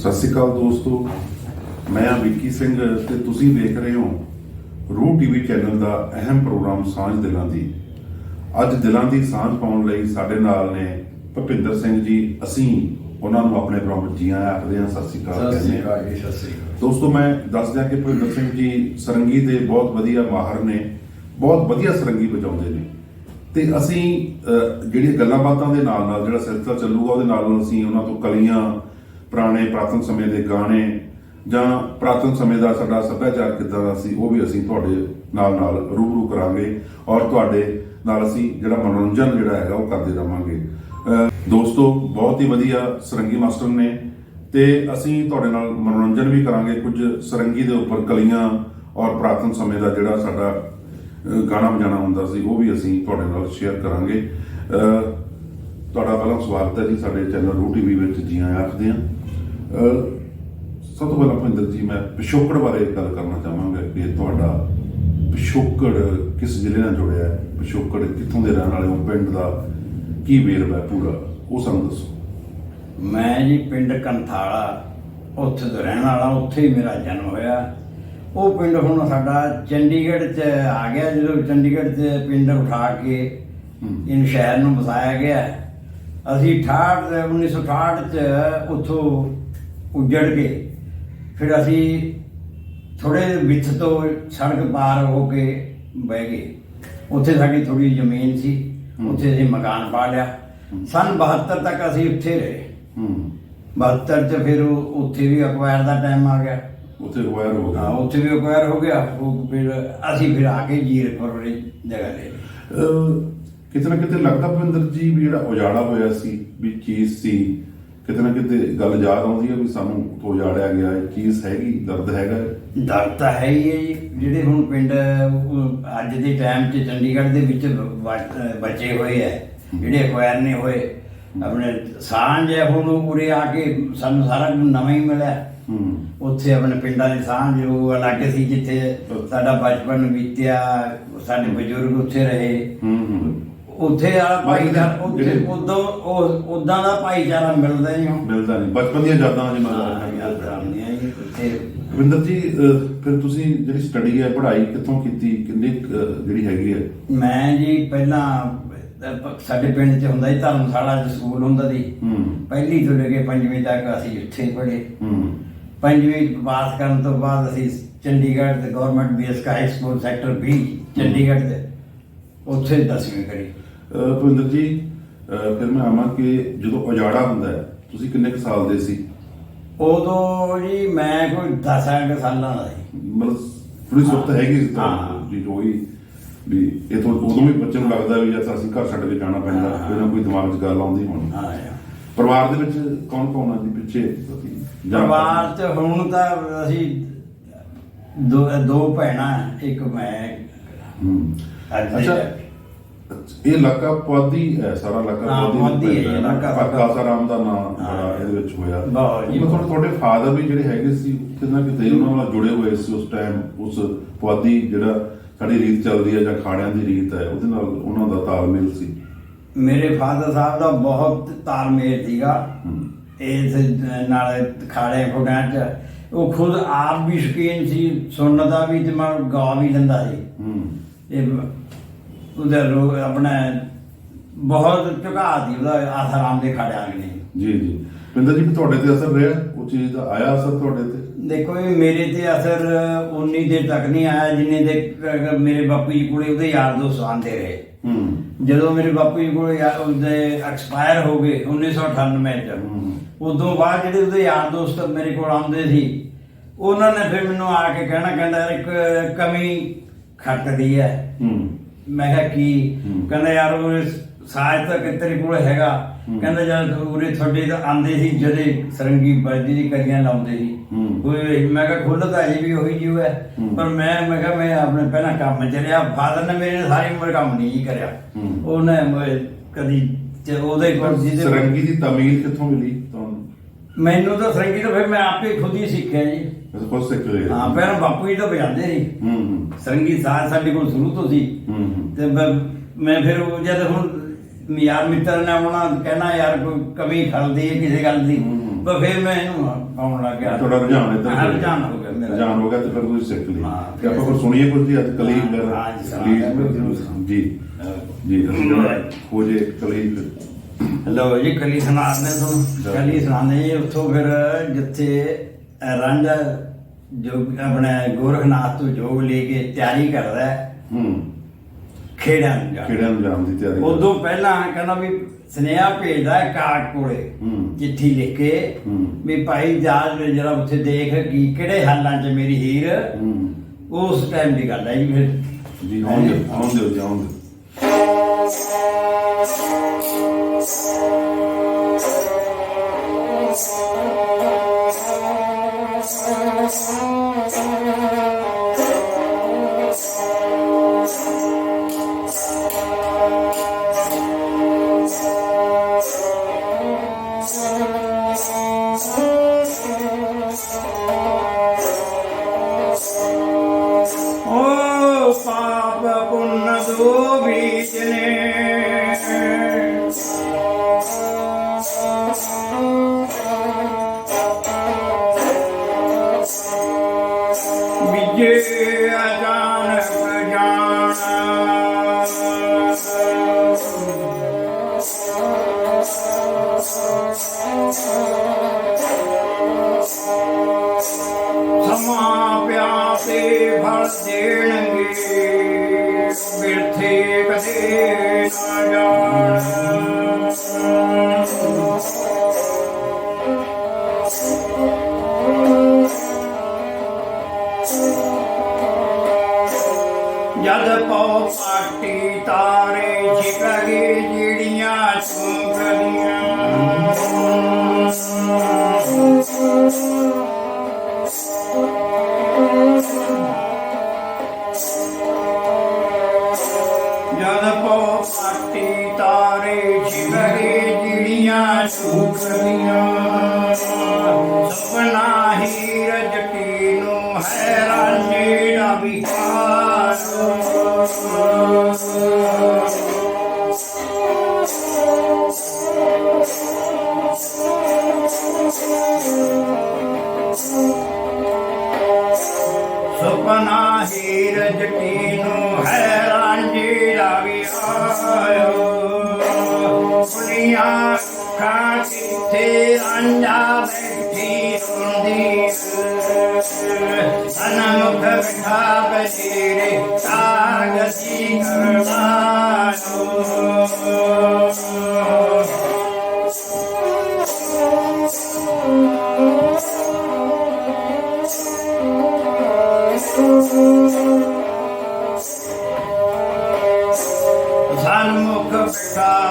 ਸਤਿ ਸ਼੍ਰੀ ਅਕਾਲ ਦੋਸਤੋ। ਮੈਂ ਹਾਂ ਵਿੱਕੀ ਸਿੰਘ ਤੇ ਤੁਸੀਂ ਦੇਖ ਰਹੇ ਹੋ ਰੂ ਟੀਵੀ ਚੈਨਲ ਦਾ ਅਹਿਮ ਪ੍ਰੋਗਰਾਮ ਸਾਂਝ ਦਿਲਾਂ ਦੀ। ਅੱਜ ਦਿਲਾਂ ਦੀ ਸਾਂਝ ਪਾਉਣ ਲਈ ਸਾਡੇ ਨਾਲ ਨੇ ਭਪਿੰਦਰ ਸਿੰਘ ਜੀ। ਅਸੀਂ ਉਹਨਾਂ ਨੂੰ ਆਪਣੇ ਪ੍ਰੋਗਰਾਮ ਜੀ ਆਇਆਂ ਆਖਦੇ ਹਾਂ। ਸਤਿ ਸ਼੍ਰੀ ਅਕਾਲ ਸਤਿ ਸ੍ਰੀ ਅਕਾਲ ਸਤਿ ਸ੍ਰੀ ਅਕਾਲ। ਦੋਸਤੋ ਮੈਂ ਦੱਸ ਦਿਆਂ ਕਿ ਭੁਪਿੰਦਰ ਸਿੰਘ ਜੀ ਸਰੰਗੀ ਦੇ ਬਹੁਤ ਵਧੀਆ ਮਾਹਰ ਨੇ ਬਹੁਤ ਵਧੀਆ ਸਰੰਗੀ ਵਜਾਉਂਦੇ ਨੇ। ਤੇ ਅਸੀਂ ਜਿਹੜੀਆਂ ਗੱਲਾਂ ਬਾਤਾਂ ਦੇ ਨਾਲ ਨਾਲ ਜਿਹੜਾ ਸਿਲਸਿਲਾ ਚੱਲੂਗਾ ਉਹਦੇ ਨਾਲ ਨਾਲ ਅਸੀਂ ਉਹਨਾਂ ਤੋਂ ਕਲੀਆਂ ਪੁਰਾਣੇ ਪ੍ਰਾਤਨ ਸਮੇਂ ਦੇ ਗਾਣੇ ਜਾਂ ਪ੍ਰਾਤਨ ਸਮੇਂ ਦਾ ਸਾਡਾ ਸੱਭਿਆਚਾਰ ਕਿੱਦਾਂ ਦਾ ਸੀ, ਉਹ ਵੀ ਅਸੀਂ ਤੁਹਾਡੇ ਨਾਲ ਨਾਲ ਰੂਬਰੂ ਕਰਾਂਗੇ ਔਰ ਤੁਹਾਡੇ ਨਾਲ ਅਸੀਂ ਜਿਹੜਾ ਮਨੋਰੰਜਨ ਜਿਹੜਾ ਹੈਗਾ ਉਹ ਕਰਦੇ ਰਵਾਂਗੇ। ਦੋਸਤੋ, ਬਹੁਤ ਹੀ ਵਧੀਆ ਸਰੰਗੀ ਮਾਸਟਰ ਨੇ ਤੇ ਅਸੀਂ ਤੁਹਾਡੇ ਨਾਲ ਮਨੋਰੰਜਨ ਵੀ ਕਰਾਂਗੇ ਕੁਝ ਸਰੰਗੀ ਦੇ ਉੱਪਰ ਕਲੀਆਂ ਔਰ ਪ੍ਰਾਤਨ ਸਮੇਂ ਦਾ ਜਿਹੜਾ ਸਾਡਾ ਗਾਣਾ ਵਜਾਣਾ ਹੁੰਦਾ ਸੀ, ਉਹ ਵੀ ਅਸੀਂ ਤੁਹਾਡੇ ਨਾਲ ਸ਼ੇਅਰ ਕਰਾਂਗੇ। ਤੁਹਾਡਾ ਪਹਿਲਾਂ ਸਵਾਗਤ ਹੈ ਜੀ ਸਾਡੇ ਚੈਨਲ ਰੂ ਟੀਵੀ ਵਿੱਚ ਜੀ ਆਇਆਂ ਆਖਦੇ ਅਹ, ਸਭ ਤੋਂ ਪਹਿਲਾਂ ਭਿੰਦਰ ਜੀ ਮੈਂ ਪਿਛੋਕੜ ਬਾਰੇ ਗੱਲ ਕਰਨਾ ਚਾਹਾਂਗਾ ਕਿ ਤੁਹਾਡਾ ਪਿਛੋਕੜ ਕਿਸ ਜ਼ਿਲ੍ਹੇ ਨਾਲ ਜੁੜਿਆ ਹੈ? ਪਿਛੋਕੜ ਕਿੱਥੋਂ ਦੇ ਰਹਿਣ ਵਾਲੇ ਹੋ? ਪਿੰਡ ਦਾ ਕੀ ਵੇਰਵਾ ਹੈ ਪੂਰਾ? ਉਹ ਸਾਨੂੰ ਦੱਸੋ। ਮੈਂ ਜੀ ਪਿੰਡ ਕੰਥਾਲਾ ਉੱਥੇ ਤੋਂ ਰਹਿਣ ਵਾਲਾ ਉੱਥੇ ਹੀ ਮੇਰਾ ਜਨਮ ਹੋਇਆ। ਉਹ ਪਿੰਡ ਹੁਣ ਸਾਡਾ ਚੰਡੀਗੜ੍ਹ 'ਚ ਆ ਗਿਆ ਜਦੋਂ ਚੰਡੀਗੜ੍ਹ 'ਚ ਪਿੰਡ ਉਠਾ ਕੇ। ਇਹਨੂੰ ਸ਼ਹਿਰ ਨੂੰ ਵਸਾਇਆ ਗਿਆ। ਅਸੀਂ 68 1968 'ਚ ਉੱਥੋਂ ਉੱਜੜ ਕੇ ਫਿਰ ਅਸੀਂ ਥੋੜੇ ਵਿੱਚ ਤੋਂ ਸੜਕ ਪਾਰ ਹੋ ਕੇ ਬਹਿ ਗਏ। ਉੱਥੇ ਸਾਡੀ ਥੋੜੀ ਜ਼ਮੀਨ ਸੀ। ਉੱਥੇ ਅਸੀਂ ਮਕਾਨ ਪਾ ਲਿਆ। ਸਨ 72 ਤੱਕ ਅਸੀਂ ਉੱਥੇ ਰਹੇ। ਹੂੰ। 72 ਚ ਫਿਰ ਉੱਥੇ ਵੀ ਅਕਵਾਇਰ ਦਾ ਟਾਈਮ ਆ ਗਿਆ। ਉੱਥੇ ਰਿਵਾਇਰ ਹੋ ਹਾਂ ਗਿਆ ਉੱਥੇ ਵੀ ਅਕਵਾਇਰ ਹੋ ਗਿਆ। ਉਹ ਫਿਰ ਅਸੀਂ ਫਿਰ ਆ ਕੇ ਜੀਰਪੁਰ ਵਾਲੀ ਜਗ੍ਹਾ ਲੈ ਲਈ ਕਿਤੇ ਨਾ ਕਿਤੇ ਲੱਗਦਾ ਭਵਿੰਦਰ ਜੀ ਵੀ ਜਿਹੜਾ ਉਜਾੜਾ ਹੋਇਆ ਸੀ ਵੀ ਚੀਜ਼ ਸੀ ਕਿਤੇ ਨਾ ਕਿਤੇ ਗੱਲ ਯਾਦ ਆਉਂਦੀ ਹੈ ਵੀ ਸਾਨੂੰ ਤੋਂ ਉਜਾੜਿਆ ਗਿਆ ਇਹ ਚੀਜ਼ ਹੈਗੀ ਦਰਦ ਹੈਗਾ। ਡਰ ਤਾਂ ਹੈ ਹੀ ਹੈ ਜੀ। ਜਿਹੜੇ ਹੁਣ ਪਿੰਡ ਅੱਜ ਦੇ ਟਾਈਮ 'ਚ ਚੰਡੀਗੜ੍ਹ ਦੇ ਵਿੱਚ ਬਚੇ ਹੋਏ ਹੈ ਜਿਹੜੇ ਅਕਵਾਇਰ ਨੇ ਹੋਏ ਆਪਣੇ ਸਾਂਝ ਹੈ ਹੁਣ ਉਰੇ ਆ ਕੇ ਸਾਨੂੰ ਸਾਰਾ ਕੁਝ ਨਵਾਂ ਹੀ ਮਿਲਿਆ। ਉੱਥੇ ਆਪਣੇ ਪਿੰਡਾਂ ਦੀ ਸਾਂਝ ਉਹ ਅਲੱਗ ਸੀ ਜਿੱਥੇ ਸਾਡਾ ਬਚਪਨ ਬੀਤਿਆ ਸਾਡੇ ਬਜ਼ੁਰਗ ਉੱਥੇ ਰਹੇ। ਹੂੰ ਹੂੰ। ਉੱਥੇ ਆ ਭਾਈਚਾਰਾ ਉੱਥੇ ਜਿਹੜੇ- ਉਦੋਂ ਉਹ ਉਦਾਂ ਦਾ ਭਾਈਚਾਰਾ ਮਿਲਦਾ ਹੀ ਹੁਣ। ਮਿਲਦਾ ਨਹੀਂ। ਬਚਪਨ ਦੀਆਂ ਯਾਦਾਂ ਜੀ ਹਾਂ, ਯਾਦ ਆਉਂਦੀਆਂ ਜੀ ਉੱਥੇ। ਭਵਿੰਦਰ ਜੀ ਅਹ ਫਿਰ ਤੁਸੀਂ ਜਿਹੜੀ ਸਟੱਡੀ ਹੈ ਪੜ੍ਹਾਈ ਕਿੱਥੋਂ ਕੀਤੀ? ਕਿੰਨੀ ਕੁ, ਅਹ, ਜਿਹੜੀ ਹੈਗੀ ਹੈ? ਮੈਂ ਜੀ ਪਹਿਲਾਂ ਅਹ, ਸਾਡੇ ਪਿੰਡ 'ਚ ਹੁੰਦਾ ਸੀ ਧਰਮਸ਼ਾਲਾ 'ਚ ਸਕੂਲ ਹੁੰਦਾ ਸੀ। ਹੂੰ। ਪਹਿਲੀ ਤੋਂ ਲੈ ਕੇ ਪੰਜਵੀਂ ਤੱਕ ਅਸੀਂ ਉੱਥੇ ਪੜ੍ਹੇ। ਹੂੰ। ਪੰਜਵੀਂ ਪਾਸ ਕਰਨ ਤੋਂ ਬਾਅਦ ਅਸੀਂ ਚੰਡੀਗੜ੍ਹ ਦੇ government BS high school sector 20 Chandigarh ਦੇ। ਉੱਥੇ 10ਵੀਂ ਕਰੀ। ਭਵਿੰਦਰ ਜੀ ਫਿਰ ਮੈਂ ਆਵਾਂ ਕਿ ਜਦੋਂ ਉਜਾੜਾ ਹੁੰਦਾ ਹੈ ਤੁਸੀਂ ਕਿੰਨੇ ਕੁ ਸਾਲ ਦੇ ਸੀ ਉਦੋਂ ਜੀ ਮੈਂ ਕੋਈ 10 ਕੁ ਸਾਲਾਂ ਦਾ ਸੀ ਮਤਲਬ ਥੋੜੀ ਸੁਰਤ ਹੈਗੀ ਸੀ ਹਾਂ। ਤਾਂ ਜੀ ਹੋਈ ਵੀ ਇਹ ਤੋਂ ਉਦੋਂ ਵੀ ਬੱਚੇ ਨੂੰ ਲੱਗਦਾ ਵੀ ਜਦ ਅਸੀਂ ਘਰ ਛੱਡ ਕੇ ਜਾਣਾ ਪੈਂਦਾ ਹਾਂ। ਕੋਈ ਨਾ ਕੋਈ ਦਿਮਾਗ 'ਚ ਗੱਲ ਆਉਂਦੀ ਹੋਣੀ ਹਾਂ ਯਾਰ। ਪਰਿਵਾਰ ਦੇ ਵਿੱਚ ਕੌਣ ਕੌਣ ਆ ਜੀ ਪਿੱਛੇ ਜਾਂ- ਪਰਿਵਾਰ ਚ ਹੁਣ ਤਾਂ ਅਸੀਂ ਦੋ ਦੋ ਭੈਣਾਂ ਇੱਕ ਮੈਂ ਹੂੰ। ਅੱਜ ਦੇ ਅੱਛਾ। ਇਹ ਇਲਾਕਾ ਪੁਆਧੀ ਹੈ ਸਾਰਾ ਇਲਾਕਾ ਹਾਂ, ਪੁਆਧੀ ਹੈ, ਇਲਾਕਾ ਸਾਡਾ। ਕਾਸਾਰਾਮ ਦਾ ਨਾਮ। ਬੜਾ ਇਹਦੇ ਵਿੱਚ ਹੋਇਆ। ਬਹੁਤ ਜੀ, ਮੈਂ ਤੁਹਾਡੇ ਤੁਹਾਡੇ ਫਾਦਰ ਵੀ ਜਿਹੜੇ ਹੈਗੇ ਸੀ ਕਿੰਨਾ ਕਿਤੇ ਉਹਨਾਂ ਨਾਲ ਜੁੜੇ ਹੋਏ ਸੀ ਉਸ ਟਾਈਮ ਉਸ ਪੁਆਧੀ ਜਿਹੜਾ ਸਾਡੀ ਰੀਤ ਚੱਲਦੀ ਹੈ ਜਾਂ ਖਾੜਿਆਂ ਦੀ ਰੀਤ ਹੈ ਉਹਦੇ ਨਾਲ ਉਹਨਾਂ ਦਾ ਤਾਲਮੇਲ ਸੀ। ਮੇਰੇ ਫਾਦਰ ਸਾਹਿਬ ਦਾ ਬਹੁਤ ਤਾਲਮੇਲ ਸੀਗਾ। ਇਸ ਨਾਲ ਖਾੜੇ ਖੁੜਿਆਂ ਚ। ਉਹ ਖੁਦ ਆਪ ਵੀ ਸ਼ਕੀਨ ਸੀ ਸੁਣਨ ਦਾ ਵੀ ਤੇ ਮੈਂ ਗਾ ਵੀ ਲੈਂਦਾ ਸੀ। ਹੂੰ। ਇਹ ਉਹਦਾ ਰੋ- ਆਪਣਾ ਬਹੁਤ ਝੁਕਾ ਸੀ ਉਹਦਾ ਆਸਾਰਾਮ ਦੇ ਖਾੜਿਆਂ ਨੇ। ਜੀ ਜੀ। ਪਿੰਦਰ ਜੀ ਤੁਹਾਡੇ ਤੇ ਅਸਰ ਰਿਹਾ? ਉਹ ਚੀਜ਼ ਦਾ ਆਇਆ ਅਸਰ ਤੁਹਾਡੇ ਤੇ? ਦੇਖੋ ਇਹ ਮੇਰੇ ਤੇ ਅਸਰ ਉਨੀ ਦੇਰ ਤੱਕ ਨਹੀਂ ਆਇਆ ਜਿੰਨੇ ਦੇ ਮੇਰੇ ਬਾਪੂ ਜੀ ਕੋਲੇ ਉਹਦੇ ਯਾਰ ਦੋਸਤ ਆਂਦੇ ਰਹੇ। ਹੂੰ। ਜਦੋਂ ਮੇਰੇ ਬਾਪੂ ਜੀ ਕੋਲੇ ਯਾਰ ਉਹਦੇ ਐਕਸਪਾਇਰ ਹੋ ਗਏ 1998 ਚ। ਹੂੰ। ਉਦੋਂ ਬਾਅਦ ਜਿਹੜੇ ਉਹਦੇ ਯਾਰ ਦੋਸਤ ਮੇਰੇ ਕੋਲ ਆਉਂਦੇ ਸੀ ਉਹਨਾਂ ਨੇ ਫਿਰ ਮੈਨੂੰ ਆ ਕੇ ਕਹਿਣਾ ਕਹਿੰਦਾ ਇੱਕ ਕਮੀ ਖੱਟਦੀ ਹੈ। ਹੂੰ। ਮੈਂ ਕਿਹਾ ਕੀ। ਕਹਿੰਦਾ ਯਾਰ ਉਹ ਸਾਜ ਤਾਂ ਤੇਰੇ ਕੋਲ ਹੈਗਾ। ਕਹਿੰਦਾ ਜਦ ਉਰੇ ਤੁਹਾਡੇ ਤਾਂ ਆਂਦੇ ਸੀ ਜਦੇ ਸਰੰਗੀ ਵੱਜਦੀ ਦੀ ਕਰੀਆਂ ਲਾਉਂਦੇ ਸੀ। ਕੋਈ ਮੈਂ ਕਿਹਾ ਖੁੱਲ੍ਹ ਤਾਂ ਅਜੇ ਵੀ ਉਹੀ ਜਿਹਾ ਹੈ। ਪਰ ਮੈਂ ਮੈਂ ਕਿਹਾ ਮੈਂ ਆਪਣੇ ਪਹਿਲਾਂ ਕੰਮ ਚਲਿਆ ਫਾਦਰ ਨੇ ਮੇਰੇ ਸਾਰੀ ਉਮਰ ਕੰਮ ਨਹੀਂ ਕਰਿਆ। ਉਹਨੇ ਕਦੀ ਤੇ ਉਹਦੇ ਕੋਲ ਜਿਹਦੇ ਸਰੰਗੀ ਦੀ ਤਮੀਲ ਕਿੱਥੋਂ ਮਿਲੀ ਮੈਨੂੰ ਤਾਂ ਸਰੰਗੀ ਤਾਂ ਫਿਰ ਮੈਂ ਆਪੇ ਖੁਦ ਹੀ ਸਿੱਖਿਆ ਜੀ। ਕੋਲ ਸਿੱਖ ਲਿਆ। ਹਾਂ ਪਹਿਲਾਂ ਬਾਪੂ ਜੀ ਤਾਂ ਵਜਾਉਂਦੇ ਸੀ। ਹੂੰ ਹੂੰ। ਸਰੰਗੀ ਸਾਜ਼ ਸਾਡੇ ਕੋਲ ਸ਼ੁਰੂ ਤੋਂ ਸੀ। ਹੂੰ ਹੂੰ। ਤੇ ਮੈਂ ਮੈਂ ਫਿਰ ਉਹ ਜਦ ਹੁਣ ਯਾਰ ਮਿੱਤਰ ਨੇ ਆਉਣਾ ਕਹਿਣਾ ਯਾਰ ਕੋਈ ਕਮੀ ਖਲਦੀ ਹੈ ਕਿਸੇ ਗੱਲ ਦੀ ਹੂੰ। ਪਰ ਫਿਰ ਮੈਂ ਇਹਨੂੰ ਆਉਣ ਲੱਗ ਗਿਆ। ਤੁਹਾਡਾ ਰੁਝਾਨ ਇੱਧਰ ਹਾਂ, ਰੁਝਾਨ ਹੋ ਗਿਆ ਮੇਰਾ। ਰੁਝਾਨ ਹੋ ਗਿਆ ਤੇ ਫਿਰ ਤੁਸੀਂ ਸਿੱਖ ਲਈ ਹਾਂ। ਤੇ ਆਪਾਂ ਫਿਰ ਸੁਣੀਏ ਕੁਝ ਜੀ ਅੱਜ ਕਲੀਗ ਹਾਂ, ਹਾਂ ਜੀ, ਜ਼ਰੂਰ ਸੁਣਾ। ਜੀ। ਜੀ ਅਸੀਂ ਜਿਹੜਾ ਹੋ। ਜੇ ਕਲੀਗ ਲੋ ਜੀ ਕਲੀ ਸੁਣਾਉਂਦੇ ਤੁਹਾਨੂੰ ਕਲੀ ਸੁਣਾਉਂਦੇ ਜੀ ਉੱਥੋਂ ਫਿਰ ਜਿੱਥੇ ਰਾਂਝਾ ਜੋ ਆਪਣੇ ਗੋਰਖਨਾਥ ਤੋਂ ਜੋਗ ਲੈ ਕੇ ਤਿਆਰੀ ਕਰਦਾ ਹੈ ਹੂੰ। ਖੇੜਿਆਂ ਨੂੰ ਨੂੰ ਜਾਣ ਦੀ ਤਿਆਰੀ ਉਦੋਂ ਪਹਿਲਾਂ ਕਹਿੰਦਾ ਵੀ ਸੁਨੇਹਾ ਭੇਜਦਾ ਹੈ ਕਾਟ ਕੋਲੇ। ਚਿੱਠੀ ਲਿਖ ਕੇ। ਵੀ ਭਾਈ ਜਾਜ ਜਰਾ ਉੱਥੇ ਦੇਖ ਕੀ ਕਿਹੜੇ ਹਾਲਾਂ 'ਚ ਮੇਰੀ ਹੀਰ। ਉਸ ਟਾਈਮ ਦੀ ਗੱਲ ਹੈ ਜੀ ਫਿਰ। ਜੀ ਆਉਣ ਦਿਓ ਆਉਣ ਦਿਓ ਜੀ still ਸੁਪਨਾ ਹੀ ਰਜਟੀ ਨੂੰ ਹੈਰਾਨੀ ਦਾ ਵਿਹਾਰ ਦੁਨੀਆ ਖਾ ਕਿਥੇ ਅੰਜਾ ਬੈਠੀ ਹੁੰਦੀ ਅਨਮੁਖ ਬਿਠਾ ਬਜੀਰੇ ਕਾਗਸੀ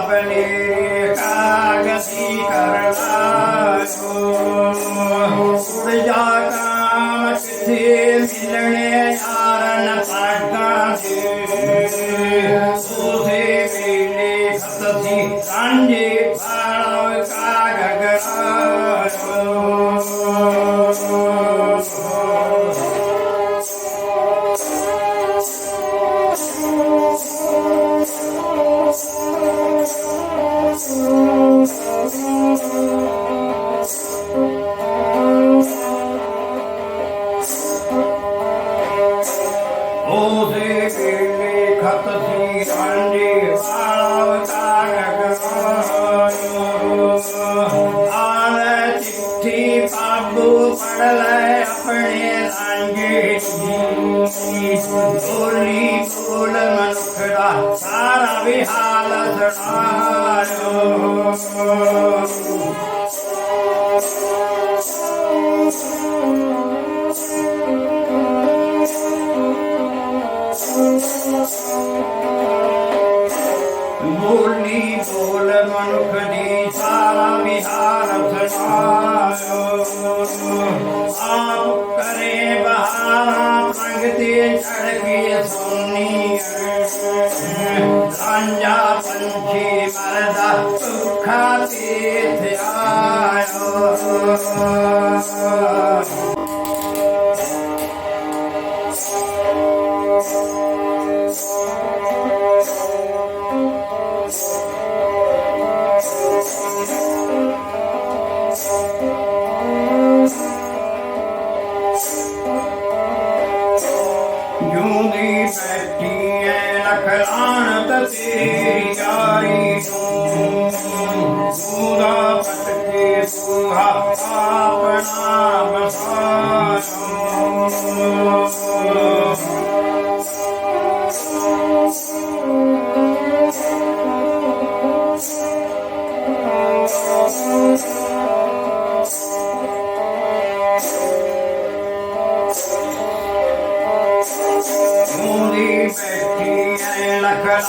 ਬਿਠਾ ਚਿੱਠੀ ਬਾਬੂ ਪੜ ਲੈ ਆਪਣੇ ਸਾਂਝੇ ਦੀ ਬੋਲੀ ਬੋਲ ਮਨੁੱਖ ਆਪ ਕਰੇ ਬਹਾਰਾ ਪੰਗ ਚੜ ਕੇ ਸੋਨੀ ਰਾਂਝਾ ਪੰਛੀ ਮਰਦਾ ਸੁਖਾ ਤੇ ਆਇਓ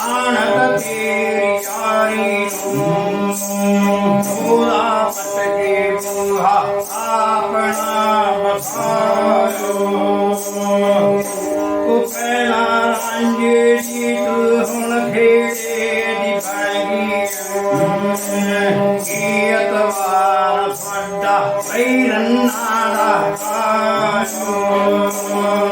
ਐ ਤੇਰੀ ਯਾਰੀ ਨੂੰ ਸੂਰਾ ਪਟਕੇ ਸੁਹਾ ਆਪਣਾ ਬਸਾਇਆ ਉਹ ਪਹਿਲਾ ਰਾਂਝੇ ਦੀ ਤੂੰ ਹੁਣ ਖੇੜੇ ਦੀ ਬਣ ਗਈ ਕੀ ਅਤਵਾਰ ਫੱਡਾ ਵੈਰਨਾ ਆਇਓ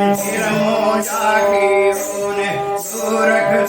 ਸਿਰ ਮੋ ਜਾ ਕੇ ਉਹਨੇ ਸੂਰਖ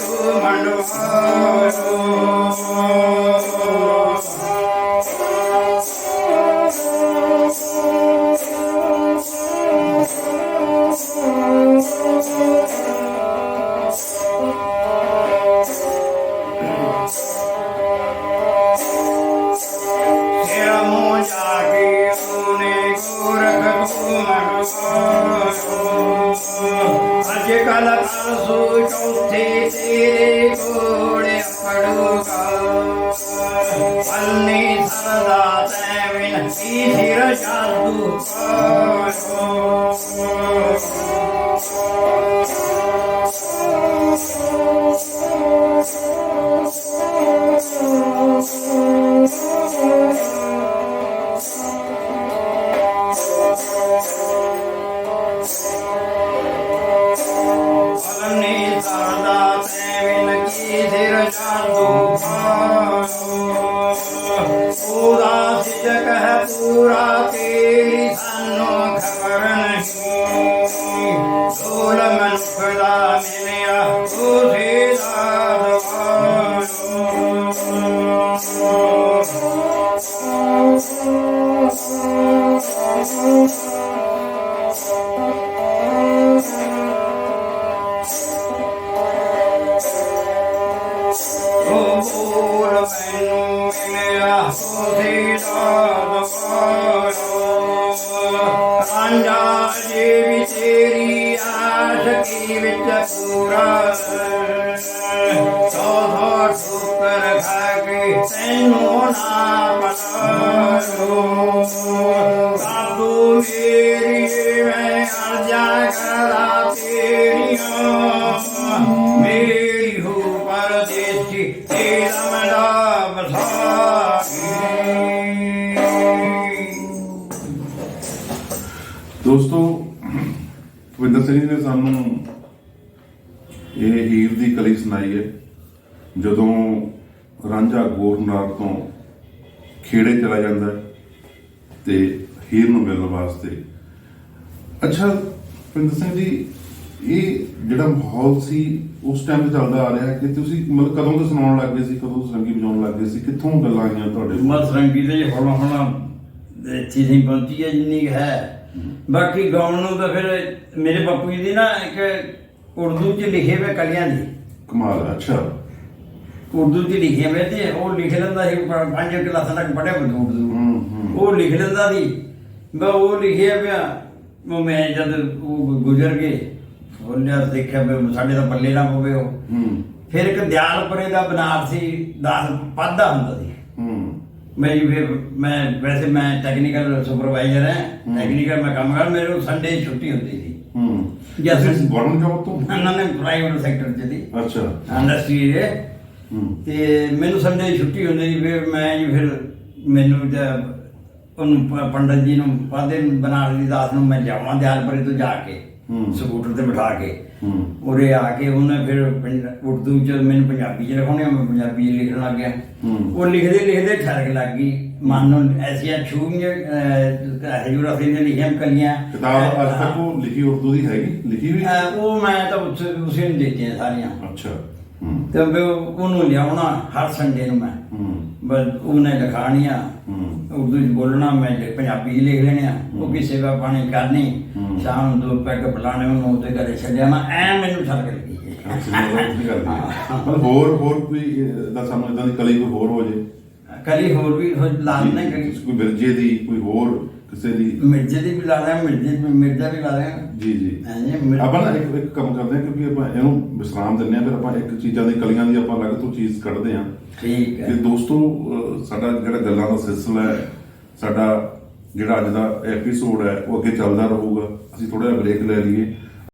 ਅੱਜ ਕੱਲ ਪਰਸੋ ਚੌਥੇ ਤੇਰੇ ਕੋੜੇ ਪੜੂਗਾ ਪੰਨੇ ਸਦਾ ਤੈ ਵਿਨ ਕੀ ਸਿਰ ਜਾਦੂ ਜਾਦੂ ਚਲਾ ਜਾਂਦਾ ਤੇ ਹੀਰ ਨੂੰ ਮਿਲਣ ਵਾਸਤੇ। ਅੱਛਾ ਵਿੰਦਰ ਸਿੰਘ ਜੀ ਇਹ ਜਿਹੜਾ ਮਾਹੌਲ ਸੀ ਉਸ ਟਾਈਮ ਤੇ ਚੱਲਦਾ ਆ ਰਿਹਾ ਕਿ ਤੁਸੀਂ ਮਤਲਬ ਕਦੋਂ ਤੋਂ ਸੁਣਾਉਣ ਲੱਗ ਗਏ ਸੀ ਕਦੋਂ ਤੋਂ ਸੰਗੀਤ ਵਜਾਉਣ ਲੱਗ ਗਏ ਸੀ ਕਿੱਥੋਂ ਗੱਲਾਂ ਆਈਆਂ ਤੁਹਾਡੇ ਕੋਲ? ਮਤ ਰੰਗੀ ਤੇ ਹੁਣ ਹੁਣ ਇੱਥੇ ਨਹੀਂ ਪਹੁੰਚੀ ਹੈ ਜਿੰਨੀ ਹੈ। ਬਾਕੀ ਗਾਉਣ ਨੂੰ ਤਾਂ ਫਿਰ ਮੇਰੇ ਬਾਪੂ ਜੀ ਦੀ ਨਾ ਇੱਕ ਉਰਦੂ 'ਚ ਲਿਖੇ ਹੋਏ ਕਲੀਆਂ ਦੀ। ਕਮਾਲ ਅੱਛਾ। ਉਰਦੂ 'ਚ ਲਿਖੇ ਹੋਏ ਤੇ ਉਹ ਲਿਖ ਲੈਂਦਾ ਸੀ ਪ- ਪੰਜ ਕਲਾਸਾਂ ਤੱਕ ਪੜ੍ਹਿਆ ਬੰਦ ਉਰਦੂ। ਉਹ ਲਿਖ ਲੈਂਦਾ ਸੀ। ਮੈਂ ਉਹ ਲਿਖਿਆ ਪਿਆ। ਉਹ ਮੈਂ ਜਦ ਉਹ ਗੁਜ਼ਰ ਗਏ ਉਹਨੇ ਦੇਖਿਆ ਵੀ ਸਾਡੇ ਦਾ ਪੱਲੇ ਨਾ ਪਵੇ ਉਹ। ਹੂੰ। ਫਿਰ ਇੱਕ ਦਿਆਲਪੁਰੇ ਦਾ ਬਨਾਰਸੀ ਦਾਸ ਪਾਦਾ ਹੁੰਦਾ ਸੀ। ਹੂੰ। ਮੈਂ ਜੀ ਫਿਰ ਮੈਂ ਵੈਸੇ ਮੈਂ ਟੈਕਨੀਕਲ ਸੁਪਰਵਾਈਜ਼ਰ ਹਾਂ। ਟੈਕਨੀਕਲ ਮੈਂ ਕੰਮ ਕਰ ਮੇਰੇ ਨੂੰ ਸੰਡੇ ਛੁੱਟੀ ਹੁੰਦੀ ਸੀ। ਹੂੰ। ਜਾਂ ਫਿਰ- ਤੁਸੀਂ ਗਵਰਨਮੈਂਟ ਜੌਬ ਤੋਂ? ਉਹਨਾਂ ਨੇ ਪ੍ਰਾਈਵੇਟ ਸੈਕਟਰ ਚ ਦੀ ਅੱਛਾ। ਇੰਡਸਟਰੀ ਦੇ। ਤੇ ਮੈਨੂੰ ਸੰਡੇ ਛੁੱਟੀ ਹੁੰਦੀ ਸੀ ਫਿਰ ਮੈਂ ਜੀ ਫਿਰ ਮੈਨੂੰ ਉਹਨੂੰ ਪੰਡਤ ਜੀ ਨੂੰ ਪਾਦੇ ਬਨਾਰਸ ਦਾਸ ਨੂੰ ਮੈਂ ਜਾਵਾਂ ਦਿਆਲਪੁਰੇ ਤੋਂ ਜਾ ਕੇ। ਸਕੂਟਰ ਤੇ ਬਿਠਾ ਕੇ। ਉਰੇ ਆ ਕੇ ਉਹਨੇ ਫਿਰ ਉਰਦੂ ਚ ਮੈਨੂੰ ਪੰਜਾਬੀ ਚ ਲਿਖਾਉਣੇ ਮੈਂ ਪੰਜਾਬੀ ਚ ਲਿਖਣ ਲੱਗ ਗਿਆ। ਉਹ ਲਿਖਦੇ ਲਿਖਦੇ ਠਰਕ ਲੱਗ ਗਈ। ਮਨ ਨੂੰ ਐਸੀਆਂ ਛੂਹੀਆਂ ਹਜੂਰ ਅਸੀਂ ਨੇ ਲਿਖੀਆਂ ਕਲੀਆਂ। ਕਿਤਾਬ ਤੱਕ ਉਹ ਲਿਖੀ ਉਰਦੂ ਦੀ ਹੈਗੀ? ਲਿਖੀ ਵੀ? ਉਹ ਮੈਂ ਤਾਂ ਉਸ ਨੂੰ ਦਿੱਤੀਆਂ ਸਾਰੀਆਂ। ਅੱਛਾ। ਤੇ ਫਿਰ ਉਹਨੂੰ ਲਿਆਉਣਾ ਹਰ ਸੰਡੇ ਨੂੰ ਮੈਂ। ਬਸ ਉਹਨੇ ਲਿਖਾਣੀਆਂ ਹੂੰ। ਉਰਦੂ ਚ ਬੋਲਣਾ ਮੈਂ ਪੰਜਾਬੀ ਚ ਲਿਖ ਲੈਣੇ ਆ। ਉਹ ਕੀ ਸੇਵਾ ਪਾਣੀ ਕਰਨੀ। ਸ਼ਾਮ ਨੂੰ ਦੋ ਪੈਗ ਬੁਲਾਣੇ ਉਹਨੂੰ ਉਹਦੇ ਘਰੇ ਛੱਡਿਆ। ਮੈਂ ਐ ਮੈਨੂੰ ਹੈ ਮਤਲਬ ਹੋਰ ਹੋਰ ਕੋਈ ਦਾ ਇਦਾਂ ਦੀ ਕਲੀ ਕੋਈ ਹੋਰ ਹੋ ਜੇ? ਕਲੀ ਹੋਰ ਵੀ ਹੋ- ਲਾ ਲੈਣਾ ਕਲੀ। ਕੋਈ ਮਿਰਜੇ ਦੀ ਕੋਈ ਹੋਰ? ਕਿਸੇ ਦੀ ਮਿਰਜ਼ੇ ਦੀ ਵੀ ਲਾ ਲਿਆ ਮਿਰਜ਼ੇ ਮਿਰਜ਼ਾ ਵੀ ਲਾ ਲਿਆ। ਜੀ ਜੀ। ਹਾਂਜੀ, ਮਿਰ- ਆਪਾਂ ਨਾ ਇੱਕ ਇੱਕ ਕੰਮ ਕਰਦੇ ਹਾਂ ਕਿਉਂਕਿ ਆਪਾਂ ਇਹਨੂੰ ਵਿਸਰਾਮ ਦਿੰਦੇ ਹਾਂ ਫਿਰ ਆਪਾਂ ਇੱਕ ਚੀਜ਼ਾਂ ਦੀ ਕਲੀਆਂ ਦੀ ਆਪਾਂ ਅਲੱਗ ਤੋਂ ਚੀਜ਼ ਕੱਢਦੇ ਹਾਂ। ਠੀਕ ਹੈ। ਦੋਸਤੋ ਅਹ ਸਾਡਾ ਜਿਹੜਾ ਗੱਲਾਂ ਦਾ ਸਿਲਸਿਲਾ ਹੈ ਸਾਡਾ ਜਿਹੜਾ ਅੱਜ ਦਾ ਐਪੀਸੋਡ ਹੈ ਉਹ ਅੱਗੇ ਚੱਲਦਾ ਰਹੂਗਾ। ਅਸੀਂ ਥੋੜਾ ਜਿਹਾ ਬ੍ਰੇਕ ਲੈ ਲਈਏ।